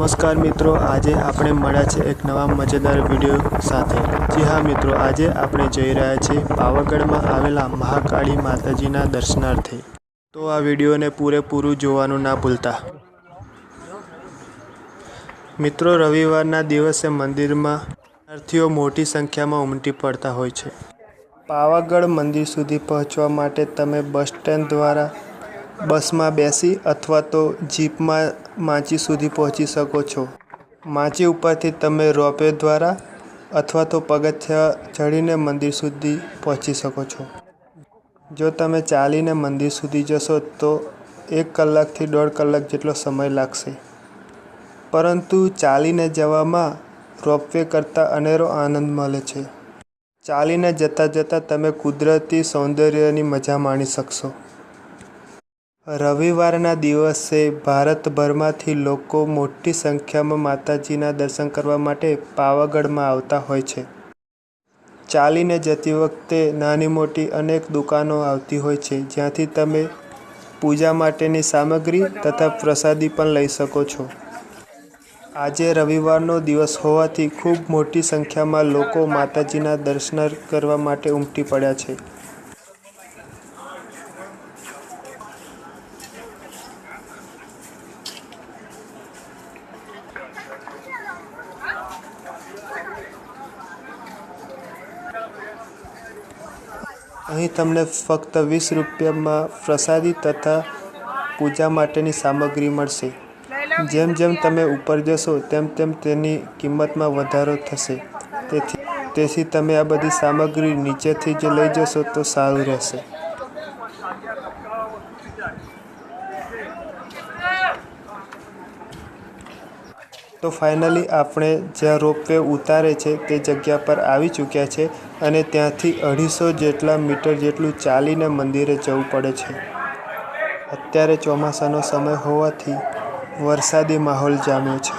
નમસ્કાર મિત્રો, આજે આપણે મળ્યા છે એક નવા મજેદાર વીડિયો સાથે. જી હા મિત્રો, આજે આપણે જઈ રહ્યા છીએ પાવાગઢમાં આવેલા મહાકાળી માતાજીના દર્શનાર્થે. તો આ વિડીયોને પૂરેપૂરું જોવાનું ના ભૂલતા. મિત્રો, રવિવારના દિવસે મંદિરમાં દર્શનાર્થીઓ મોટી સંખ્યામાં ઉમટી પડતા હોય છે. પાવાગઢ મંદિર સુધી પહોંચવા માટે તમે બસ સ્ટેન્ડ દ્વારા બસમાં બેસી અથવા તો જીપમાં માચી સુધી પહોંચી શકો છો. માચી ઉપરથી તમે રોપવે દ્વારા અથવા તો પગથિયા ચડીને મંદિર સુધી પહોંચી શકો છો. જો તમે ચાલીને મંદિર સુધી જશો તો એક કલાકથી દોઢ કલાક જેટલો સમય લાગશે. પરંતુ ચાલીને જવામાં રોપવે કરતાં અનેરો આનંદ મળે છે. ચાલીને જતાં જતાં તમે કુદરતી સૌંદર્યની મજા માણી શકશો. રવિવારના દિવસે ભારતભરમાંથી લોકો મોટી સંખ્યામાં માતાજીના દર્શન કરવા માટે પાવાગઢમાં આવતા હોય છે. ચાલીને જતી વખતે નાની મોટી અનેક દુકાનો આવતી હોય છે, જ્યાંથી તમે પૂજા માટેની સામગ્રી તથા પ્રસાદી પણ લઈ શકો છો. આજે રવિવારનો દિવસ હોવાથી ખૂબ મોટી સંખ્યામાં લોકો માતાજીના દર્શન કરવા માટે ઉમટી પડ્યા છે. અહીં તમને ફક્ત વીસ રૂપિયામાં પ્રસાદી તથા પૂજા માટેની સામગ્રી મળશે. જેમ જેમ તમે ઉપર જશો, તેમ તેમ તેની કિંમતમાં વધારો થશે. તેથી તેથી તમે આ બધી સામગ્રી નીચેથી જ લઈ જશો તો સારું રહેશે. તો ફાઇનલી આપણે જ્યાં રોપવે ઉતારે છે તે જગ્યા પર આવી ચૂક્યા છે અને ત્યાંથી અઢીસો જેટલા મીટર જેટલું ચાલીને મંદિરે જવું પડે છે. અત્યારે ચોમાસાનો સમય હોવાથી વરસાદી માહોલ જામ્યો છે.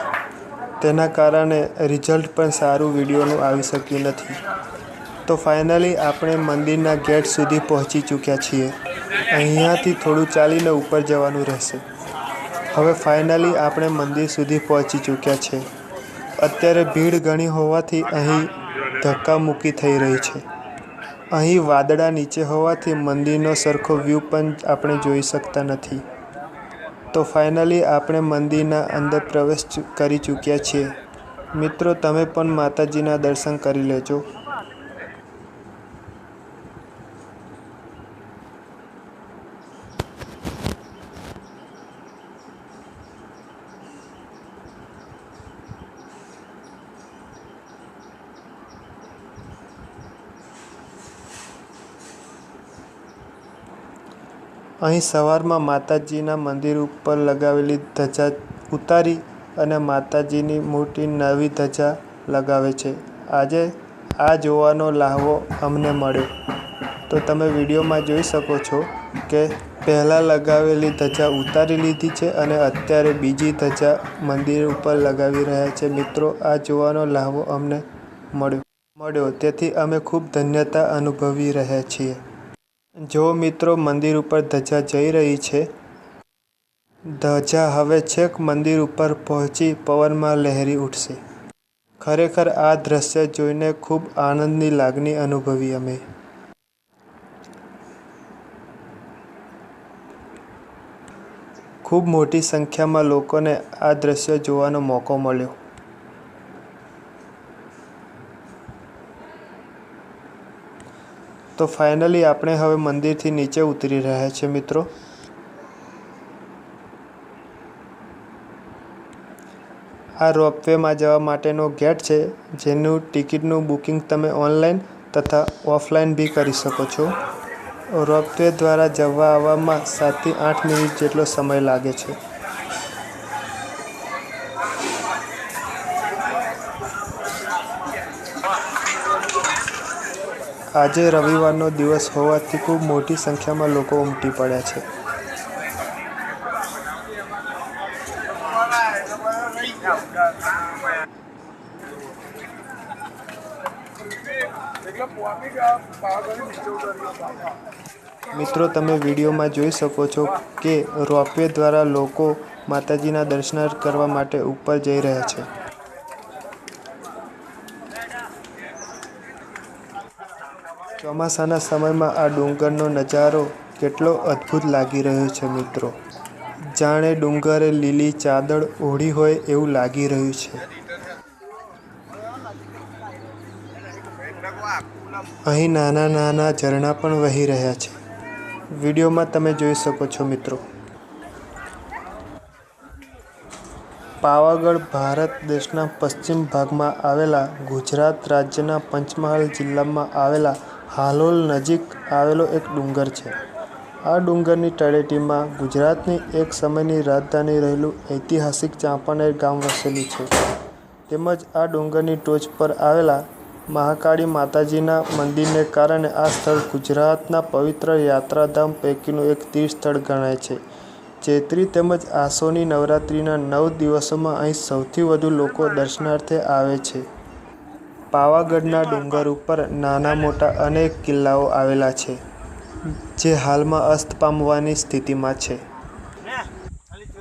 તેના કારણે રિઝલ્ટ પણ સારું વિડીયોનું આવી શક્યું નથી. તો ફાઇનલી આપણે મંદિરના ગેટ સુધી પહોંચી ચૂક્યા છીએ. અહીંયાથી થોડું ચાલીને ઉપર જવાનું રહેશે. હવે ફાઇનલી આપણે મંદિર સુધી પહોંચી ચૂક્યા છે. અત્યારે ભીડ ઘણી હોવાથી અહીં ધક્કામુક્કી થઈ રહી છે. અહીં વાદળા નીચે હોવાથી મંદિરનો સરખો વ્યૂ પણ આપણે જોઈ શકતા નથી. તો ફાઇનલી આપણે મંદિરના અંદર પ્રવેશ કરી ચૂક્યા છીએ. મિત્રો, તમે પણ માતાજીના દર્શન કરી લેજો. અહીં સવારમાં માતાજીના મંદિર ઉપર લગાવેલી ધજા ઉતારી અને માતાજીની મોટી નવી ધજા લગાવે છે. આજે આ જોવાનો લાહવો અમને મળ્યો. તો તમે વિડીયોમાં જોઈ શકો છો કે પહેલાં લગાવેલી ધજા ઉતારી લીધી છે અને અત્યારે બીજી ધજા મંદિર ઉપર લગાવી રહ્યા છે. મિત્રો, આ જોવાનો લાહવો અમને મળ્યો. મળ્યો. તેથી અમે ખૂબ ધન્યતા અનુભવી રહ્યા છીએ. જો મિત્રો મંદિર ઉપર ધજા જઈ રહી છે, ધજા હવે છેક મંદિર ઉપર પહોંચી પવનમાં લહેરી ઉઠશે. ખરેખર આ દ્રશ્ય જોઈને ખૂબ આનંદની લાગણી અનુભવી અમે. ખૂબ મોટી સંખ્યામાં લોકોને આ દ્રશ્ય જોવાનો મોકો મળ્યો. તો ફાઇનલી આપણે હવે મંદિરથી નીચે ઉતરી રહ્યા છીએ મિત્રો. આ રોપવેમાં જવા માટેનો ગેટ છે, જેનું ટિકિટનું બુકિંગ તમે ઓનલાઈન તથા ઓફલાઈન બી કરી શકો છો. રોપવે દ્વારા જવા આવવામાં સાતથી આઠ મિનિટ જેટલો સમય લાગે છે. આજે રવિવારનો દિવસ હોવાથી ખૂબ મોટી સંખ્યામાં લોકો ઉમટી પડ્યા છે. મિત્રો, તમે વિડીયોમાં જોઈ શકો છો કે રોપવે દ્વારા લોકો માતાજીના દર્શન કરવા માટે ઉપર જઈ રહ્યા છે. ચોમાસાના સમયમાં આ ડુંગરનો નજારો કેટલો અદ્ભુત લાગી રહ્યો છે મિત્રો. જાણે ડુંગરે લીલી ચાદર ઓઢી હોય એવું લાગી રહ્યું છે. અહીં નાના નાના ઝરણા પણ વહી રહ્યા છે. વિડીયોમાં તમે જોઈ શકો છો મિત્રો. પાવાગઢ ભારત દેશના પશ્ચિમ ભાગમાં આવેલા ગુજરાત રાજ્યના પંચમહાલ જિલ્લામાં આવેલા હાલોલ નજીક આવેલો એક ડુંગર છે. આ ડુંગરની તળેટીમાં ગુજરાતની એક સમયની રાજધાની રહેલું ઐતિહાસિક ચાંપાનેર ગામ વસેલું છે. તેમજ આ ડુંગરની ટોચ પર આવેલા મહાકાળી માતાજીના મંદિરને કારણે આ સ્થળ ગુજરાતના પવિત્ર યાત્રાધામ પૈકીનું એક તીર્થસ્થળ ગણાય છે. ચૈત્રી તેમજ આસોની નવરાત્રિના નવ દિવસોમાં અહીં સૌથી વધુ લોકો દર્શનાર્થે આવે છે. પાવાગઢના ડુંગર ઉપર નાના મોટા અનેક કિલ્લાઓ આવેલા છે, જે હાલમાં અસ્ત પામવાની સ્થિતિમાં છે.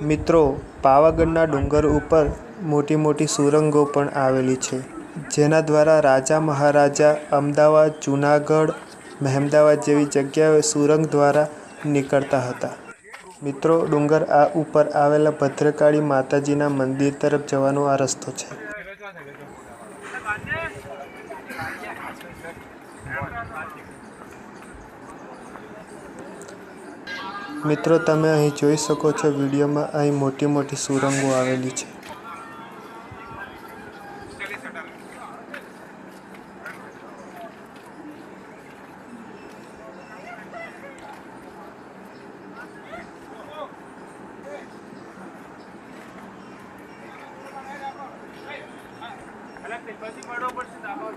મિત્રો, પાવાગઢના ડુંગર ઉપર મોટી મોટી સુરંગો પણ આવેલી છે, જેના દ્વારા રાજા મહારાજા અમદાવાદ, જૂનાગઢ, મહેમદાવાદ જેવી જગ્યાએ સુરંગ દ્વારા નીકળતા હતા. મિત્રો, ડુંગર આ ઉપર આવેલા ભદ્રકાળી માતાજીના મંદિર તરફ જવાનો આ રસ્તો છે. મિત્રો, તમે અહીં જોઈ શકો છો વિડીયોમાં અહીં મોટી મોટી સુરંગો આવેલી છે.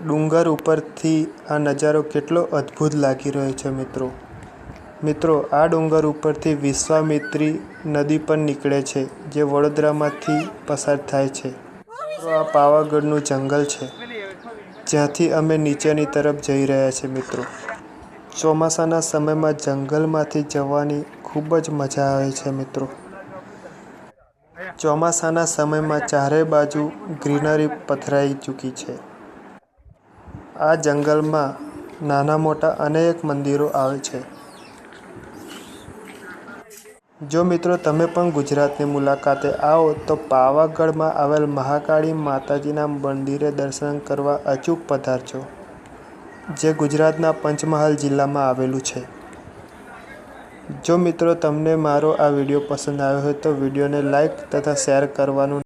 ડુંગર ઉપરથી આ નજારો કેટલો અદ્ભુત લાગી રહ્યો છે મિત્રો. મિત્રો, આ ડુંગર ઉપરથી વિશ્વામિત્રી નદી પણ નીકળે છે, જે વડોદરામાંથી પસાર થાય છે. મિત્રો, આ પાવાગઢનું જંગલ છે, જ્યાંથી અમે નીચેની તરફ જઈ રહ્યા છીએ, મિત્રો. ચોમાસાના સમયમાં જંગલમાંથી જવાની ખૂબ જ મજા આવે છે, મિત્રો. ચોમાસાના સમયમાં ચારે બાજુ ગ્રીનરી પથરાઈ ચૂકી છે. આ જંગલમાં નાના મોટા અનેક મંદિરો આવે છે. જો મિત્રો તમે પણ ગુજરાતની મુલાકાતે આવો, તો પાવાગઢમાં આવેલ મહાકાળી માતાજીના મંદિરે દર્શન કરવા અચૂક પધારજો જે ગુજરાતના પંચમહાલ જિલ્લામાં આવેલું છે. જો મિત્રો તમને મારો આ વીડિયો પસંદ આવ્યો હોય તો વિડીયોને લાઈક તથા શેર કરવાનું